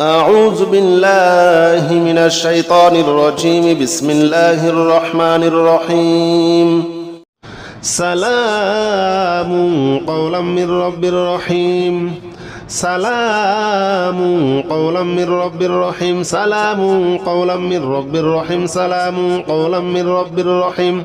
أعوذ بالله من الشيطان الرجيم. بسم الله الرحمن الرحيم. سلام قولا من رب رحيم. سلام قولا من رب رحيم. سلام قولا من رب رحيم. سلام قولا من رب رحيم. سلام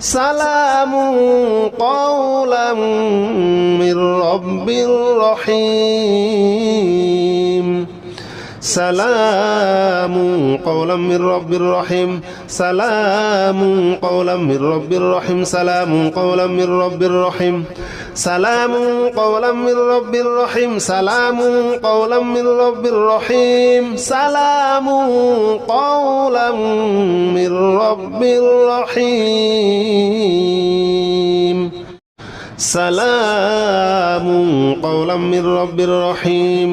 سلام قولا من رب رحيم সালাম কৌলাম মির রব্বির রহিম, সালাম কৌলাম মির রব্বির রহিম, সালাম কৌলাম মির রব্বির রহিম, সালাম কৌলাম মির রব্বির রহিম, সালাম কৌলাম মির রব্বির রহিম, সালাম কৌলাম মির রব্বির রহিম, সালাম কৌলাম মির রব্বির রহিম।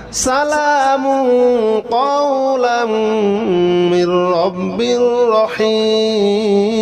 سلام قولا من رب رحيم.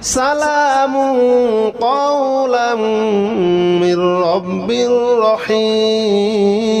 سلام قولا من رب رحيم.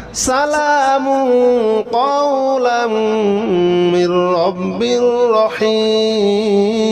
سلام قولا من رب رحيم.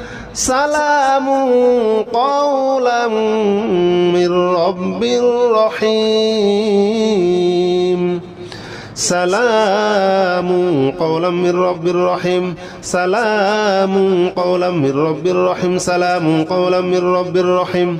سلام قولا من رب رحيم. سلام قولا من رب رحيم. سلام قولا من رب رحيم. سلام قولا من رب رحيم.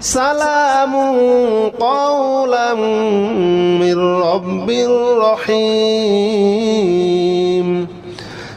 سلام قولا من رب رحيم.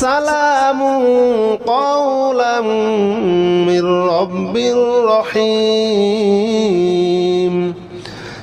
সালাম কৌলাম রব্বির রহিম।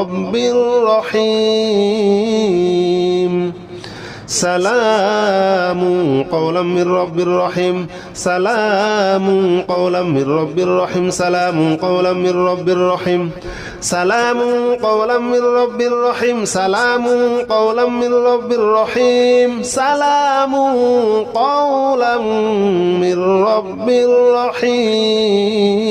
رب رحيم سلام قولا من رب رحيم سلام قولا من رب رحيم سلام قولا من رب رحيم سلام قولا من رب رحيم سلام قولا من رب رحيم سلام قولا من رب رحيم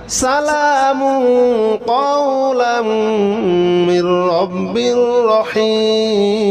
سلام قولا من رب رحيم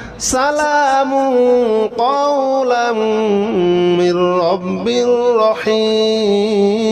سلام قولا من رب رحيم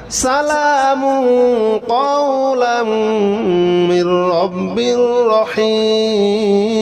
سلام قولا من رب رحيم.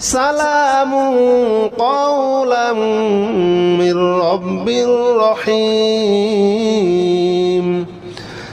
سلام قولا من رب رحيم.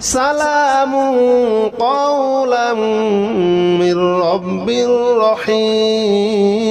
سلام قولا من رب رحيم.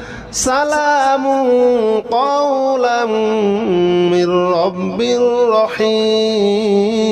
سلام قولا من رب رحيم.